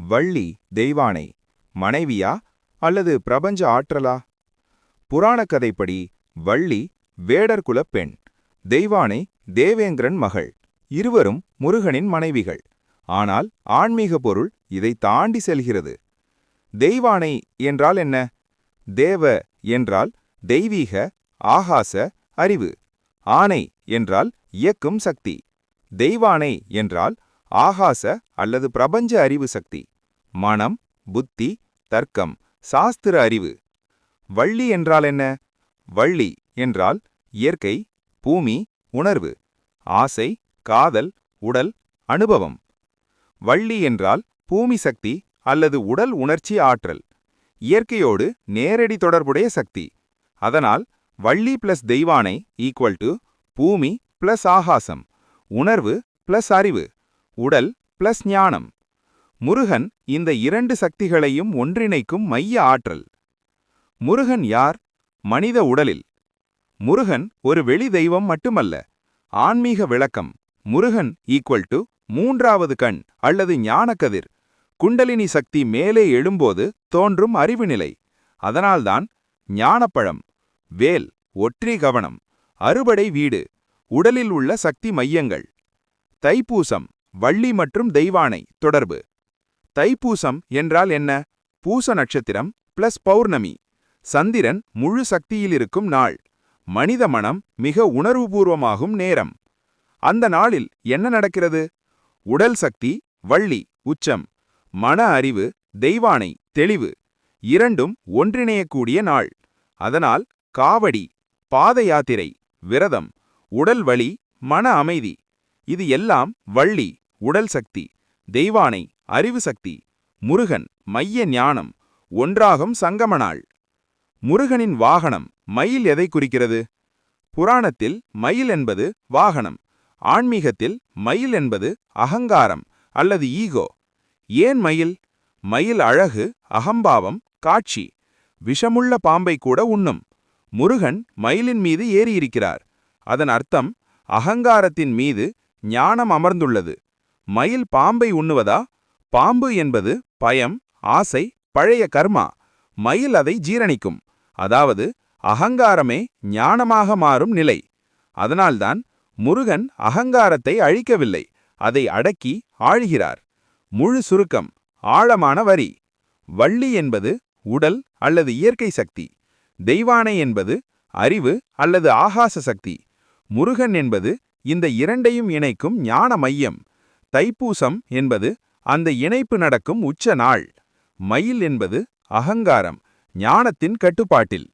வள்ளி தெய்வானை மனைவியா அல்லது பிரபஞ்ச ஆற்றலா? புராணக் கதைப்படி வள்ளி வேடர் குலப் பெண் தெய்வானை தேவேந்திரன் மகள் இருவரும் முருகனின் மனைவிகள். ஆனால் ஆன்மீக பொருள் இதை தாண்டி செல்கிறது. தெய்வானை என்றால் என்ன? தேவ என்றால் தெய்வீக ஆகாச அறிவு. ஆனை என்றால் இயக்கும் சக்தி. தெய்வானை என்றால் ஆகாச அல்லது பிரபஞ்ச அறிவு சக்தி மனம் புத்தி தர்க்கம் சாஸ்திர அறிவு. வள்ளி என்றால் என்ன? வள்ளி என்றால் இயற்கை பூமி உணர்வு ஆசை காதல் உடல் அனுபவம். வள்ளி என்றால் பூமி சக்தி அல்லது உடல் உணர்ச்சி ஆற்றல் இயற்கையோடு நேரடி தொடர்புடைய சக்தி. அதனால் Valli plus Deivanai equal to பூமி பிளஸ் ஆகாசம் உணர்வு பிளஸ் அறிவு. உடல் பிளஸ் ஞானம். முருகன் இந்த இரண்டு சக்திகளையும் ஒன்றிணைக்கும் மைய ஆற்றல். முருகன் யார்? மனித உடலில். முருகன் ஒரு வெளி தெய்வம் மட்டுமல்ல. ஆன்மீக விளக்கம். முருகன் ஈக்குவல் டு மூன்றாவது கண் அல்லது ஞானக்கதிர். குண்டலினி சக்தி மேலே எழும்போது தோன்றும் அறிவு நிலை அதனால்தான் ஞானப்பழம். வேல் ஒற்றி கவனம். அறுபடை வீடு. உடலில் உள்ள சக்தி மையங்கள். தைப்பூசம். வள்ளி மற்றும் தெய்வானை. தொடர்பு. தைப்பூசம் என்றால் என்ன? பூச நட்சத்திரம் பிளஸ் பௌர்ணமி. சந்திரன் முழு சக்தியில் இருக்கும் நாள். மனித மனம் மிக உணர்வுபூர்வமாகும் நேரம். அந்த நாளில் என்ன நடக்கிறது? உடல் சக்தி வள்ளி உச்சம். மன அறிவு தெய்வானை தெளிவு. இரண்டும் ஒன்றிணையக்கூடிய நாள். அதனால் காவடி பாத யாத்திரை விரதம் உடல் வலி மன அமைதி. இது எல்லாம் வள்ளி. உடல் சக்தி தெய்வானை அறிவு சக்தி முருகன் மைய ஞானம் ஒன்றாகும் சங்கமனாள். முருகனின் வாகனம் மயில் எதை குறிக்கிறது? புராணத்தில் மயில் என்பது வாகனம் ஆன்மீகத்தில் மயில் என்பது அகங்காரம் அல்லது ஈகோ. ஏன் மயில்? மயில் அழகு அகம்பாவம் காட்சி விஷமுள்ள பாம்பை கூட உண்ணும். முருகன் மயிலின் மீது ஏறியிருக்கிறார். அதன் அர்த்தம் அகங்காரத்தின் மீது ஞானம் அமர்ந்துள்ளது. மயில் பாம்பை உண்ணுவதா? பாம்பு என்பது பயம் ஆசை பழைய கர்மா. மயில் அதை ஜீரணிக்கும். அதாவது அகங்காரமே ஞானமாக மாறும் நிலை. அதனால்தான் முருகன் அகங்காரத்தை அழிக்கவில்லை. அதை அடக்கி ஆழ்கிறார். முழு சுருக்கம் ஆழமான வரி. வள்ளி என்பது உடல் அல்லது இயற்கை சக்தி. தெய்வானை என்பது அறிவு அல்லது ஆகாச சக்தி. முருகன் என்பது இந்த இரண்டையும் இணைக்கும் ஞான மையம். தைப்பூசம் என்பது அந்த இணைப்பு நடக்கும் உச்ச நாள். மயில் என்பது அகங்காரம் ஞானத்தின் கட்டுப்பாட்டில்.